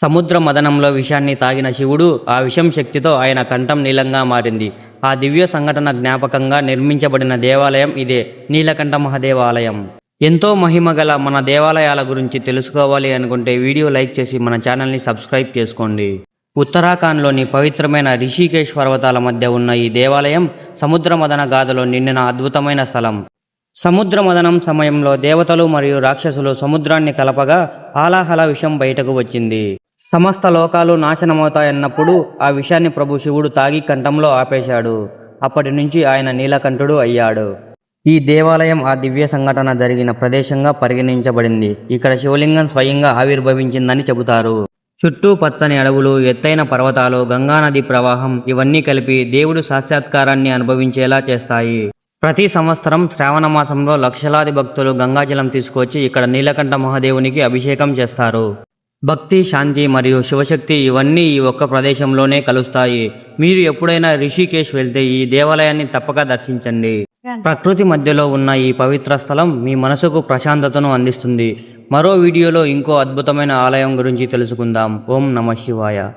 సముద్ర మదనంలో విషాన్ని తాగిన శివుడు ఆ విషం శక్తితో ఆయన కంఠం నీలంగా మారింది. ఆ దివ్య సంఘటన జ్ఞాపకంగా నిర్మించబడిన దేవాలయం ఇదే నీలకంఠ మహాదేవాలయం. ఎంతో మహిమ గల మన దేవాలయాల గురించి తెలుసుకోవాలి అనుకుంటే వీడియో లైక్ చేసి మన ఛానల్ని సబ్స్క్రైబ్ చేసుకోండి. ఉత్తరాఖండ్లోని పవిత్రమైన రిషికేశ్ పర్వతాల మధ్య ఉన్న ఈ దేవాలయం సముద్ర మదన గాథలో నిండిన అద్భుతమైన స్థలం. సముద్ర మదనం సమయంలో దేవతలు మరియు రాక్షసులు సముద్రాన్ని కలపగా ఆలాహల విషం బయటకు వచ్చింది. సమస్త లోకాలు నాశనమవుతాయన్నప్పుడు ఆ విషయాన్ని ప్రభు శివుడు తాగి కంఠంలో ఆపేశాడు. అప్పటి నుంచి ఆయన నీలకంఠుడు అయ్యాడు. ఈ దేవాలయం ఆ దివ్య సంఘటన జరిగిన ప్రదేశంగా పరిగణించబడింది. ఇక్కడ శివలింగం స్వయంగా ఆవిర్భవించిందని చెబుతారు. చుట్టూ పచ్చని అడవులు ఎత్తైన పర్వతాలు గంగానది ప్రవాహం ఇవన్నీ కలిపి దేవుడు సాక్షాత్కారాన్ని అనుభవించేలా చేస్తాయి. ప్రతి సంవత్సరం శ్రావణ మాసంలో లక్షలాది భక్తులు గంగాజలం తీసుకొచ్చి ఇక్కడ నీలకంఠ మహాదేవునికి అభిషేకం చేస్తారు. భక్తి శాంతి మరియు శివశక్తి ఇవన్నీ ఈ ఒక్క ప్రదేశంలోనే కలుస్తాయి. మీరు ఎప్పుడైనా రిషికేశ్ వెళ్తే ఈ దేవాలయాన్ని తప్పక దర్శించండి. ప్రకృతి మధ్యలో ఉన్న ఈ పవిత్ర స్థలం మీ మనసుకు ప్రశాంతతను అందిస్తుంది. మరో వీడియోలో ఇంకో అద్భుతమైన ఆలయం గురించి తెలుసుకుందాం. ఓం నమ శివాయ.